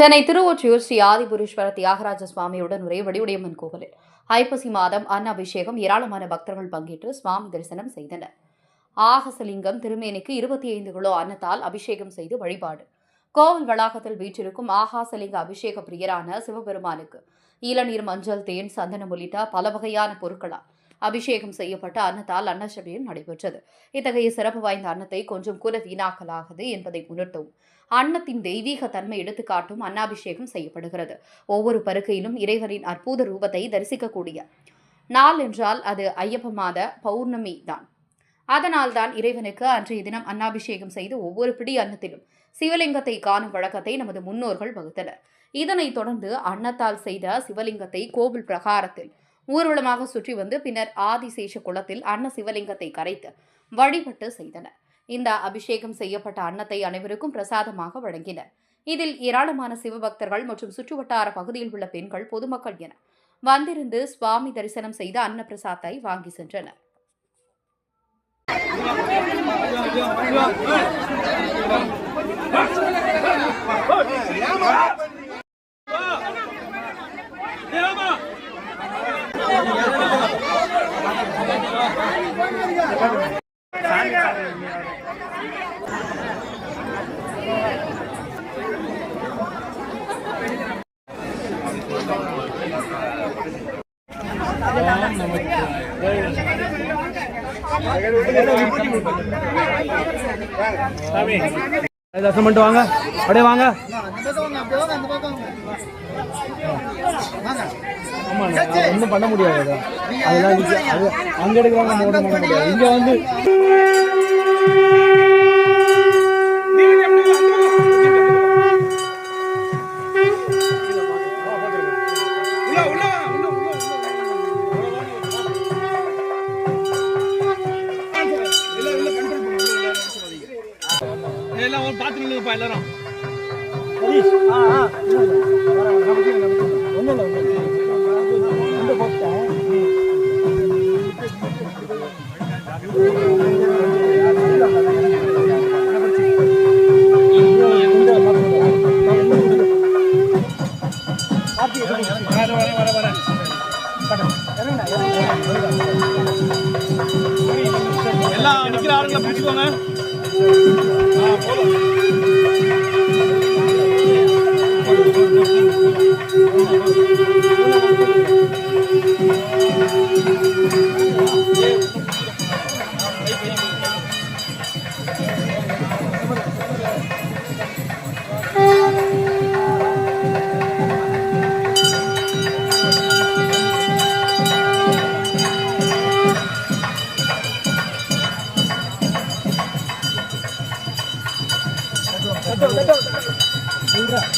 சென்னை திருவொற்றியூர் ஸ்ரீ ஆதிபுரீஸ்வர தியாகராஜ சுவாமியுடன் ஒரே வடிவுடையம்மன் கோவிலில் ஐப்பசி மாதம் அன்னாபிஷேகம் ஏராளமான பக்தர்கள் பங்கேற்று சுவாமி தரிசனம் செய்தனர். ஆகசலிங்கம் திருமேனிக்கு இருபத்தி ஐந்து கிலோ அன்னத்தால் அபிஷேகம் செய்து வழிபாடு. கோவில் வளாகத்தில் வீற்றிருக்கும் ஆகாசலிங்க அபிஷேக பிரியரான சிவபெருமானுக்கு இளநீர் மஞ்சள் தேன் சந்தனம் உள்ளிட்ட பல வகையான பொருட்களால் அபிஷேகம் செய்யப்பட்ட அன்னத்தால் அன்னசபையும் நடைபெற்றது. இத்தகைய சிறப்பு வாய்ந்த அன்னத்தை கொஞ்சம் கூட வீணாக்கலாகாது என்பதை உணர்த்தவும் அன்னத்தின் தெய்வீக தன்மை எடுத்துக்காட்டும் அன்னாபிஷேகம் செய்யப்படுகிறது. ஒவ்வொரு பருக்கையிலும் இறைவனின் அற்புத ரூபத்தை தரிசிக்கக்கூடிய நாள் என்றால் அது ஐயப்ப மாத பௌர்ணமி தான். அதனால் தான் இறைவனுக்கு அன்றைய தினம் அன்னாபிஷேகம் செய்து ஒவ்வொரு பிடி அன்னத்திலும் சிவலிங்கத்தை காணும் வழக்கத்தை நமது முன்னோர்கள் வகுத்தனர். இதனைத் தொடர்ந்து அன்னத்தால் செய்த சிவலிங்கத்தை கோவில் பிரகாரத்தில் ஊர்வலமாக சுற்றி வந்து பின்னர் ஆதிசேஷ குளத்தில் அன்ன சிவலிங்கத்தை கரைத்து வழிபட்டு செய்தனர் இந்த அபிஷேகம் செய்யப்பட்ட அன்னத்தை அனைவருக்கும் பிரசாதமாக வழங்கினர் இதில் ஏராளமான சிவபக்தர்கள் மற்றும் சுற்றுவட்டார பகுதியில் உள்ள பெண்கள் பொதுமக்கள் என வந்திருந்து சுவாமி தரிசனம் செய்த அன்ன பிரசாத்தை வாங்கி சென்றனர் சாமி. தரிசனம் பண்ணிட்டு வாங்க. அப்படியே வாங்க. ஒன்றும் பண்ண முடியாது. அதெல்லாம் அங்க எடுக்கிறாங்க இங்க வந்து எல்லாம் ஒரு பார்த்து நில்லுங்கப்பா எல்லாரும். ஒன்றும் இல்லை ஒன்றும் வர வர வர வர எல்லாம் நிக்கிற ஆளுங்களை பிடிச்சுக்கோங்க. Thank you. போதும். சொல்றேன்